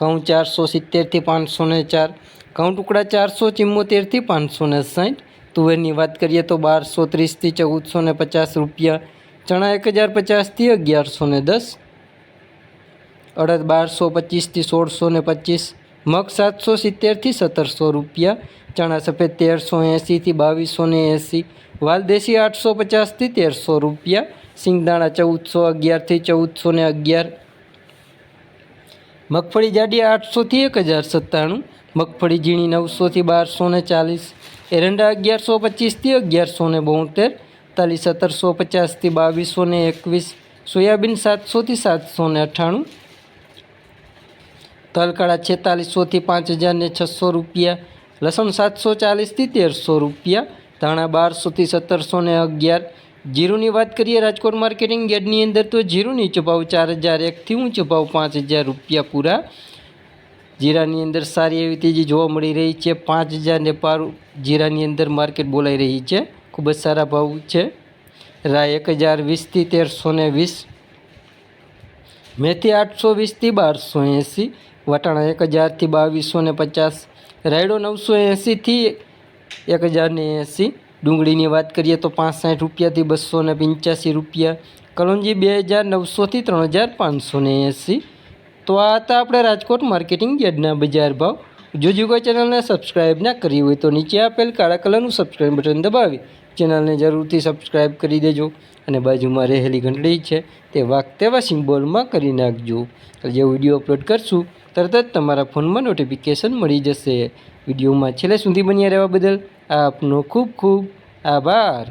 ઘઉં ચારસો સિત્તેરથી પાંચસો ને ચાર ઘઉં ટુકડા ચારસો ચિમ્મોતેરથી પાંચસો ને સાઠ તુવેરની વાત કરીએ તો બારસો ત્રીસથી ચૌદસો ને પચાસ રૂપિયા ચણા એક હજાર પચાસથી અગિયારસો ને દસ અડદ બારસો પચીસથી સોળસો ને પચીસ મગ સાતસો સિત્તેરથી સત્તરસો રૂપિયા ચણા સફેદ તેરસો એંસીથી બાવીસો ને એંસી વાલદેશી આઠસો પચાસથી તેરસો રૂપિયા સિંગદાણા ચૌદસો અગિયારથી ચૌદસો ને અગિયાર મગફળી જાડી આઠસોથી એક હજાર સત્તાણું, મગફળી ઝીણી નવસોથી બારસો ને ચાલીસ, એરંડા અગિયારસો પચીસથી અગિયારસો ને બોતેર, તાલી સત્તરસો પચાસથી બાવીસો ને એકવીસ, સોયાબીન સાતસોથી સાતસો ને અઠ્ઠાણું તલકાળા છેતાલીસોથી પાંચ હજાર ને છસો રૂપિયા, લસણ સાતસો ચાલીસથી તેરસો રૂપિયા, ધાણા બારસોથી સત્તરસો ને અગિયાર જીરુની વાત કરીએ, રાજકોટ માર્કેટિંગ યાર્ડની અંદર તો જીરુની ચભાવ ભાવ ચાર હજાર એકથી ઊંચો ભાવ પાંચ હજાર રૂપિયા પૂરા. જીરાની અંદર સારી એવી તેજી જોવા મળી રહી છે. પાંચ હજારને પાર જીરાની અંદર માર્કેટ બોલાઈ રહી છે. ખૂબ જ સારા ભાવ છે. રાય એક હજાર વીસથી તેરસો ને વીસ. મેથી આઠસો વીસથી બારસો એંસી. વટાણા એક હજારથી બાવીસો ને પચાસ. રાયડો નવસો એંસીથી એક હજાર ને એંસી. ડુંગળીની વાત કરીએ તો પાંસઠ રૂપિયાથી બસો ને પંચ્યાસી રૂપિયા. કલોંજી બે હજાર નવસોથી ત્રણ હજાર પાંચસો ને એંસી. તો આ હતા આપણે રાજકોટ માર્કેટિંગ યાર્ડના બજાર ભાવ. જો કોઈ ચેનલને સબસ્ક્રાઈબ ના કરી હોય તો નીચે આપેલ કાળા કલરનું સબસ્ક્રાઈબ બટન દબાવી ચેનલને જરૂરથી સબસ્ક્રાઈબ કરી દેજો અને બાજુમાં રહેલી ઘંટડી છે તે વાક તેવા સિમ્બોલમાં કરી નાખજો. જે વીડિયો અપલોડ કરશું તરત જ તમારા ફોનમાં નોટિફિકેશન મળી જશે. વિડીયોમાં છેલ્લે સુધી બન્યા રહેવા બદલ આપનો ખૂબ ખૂબ આભાર.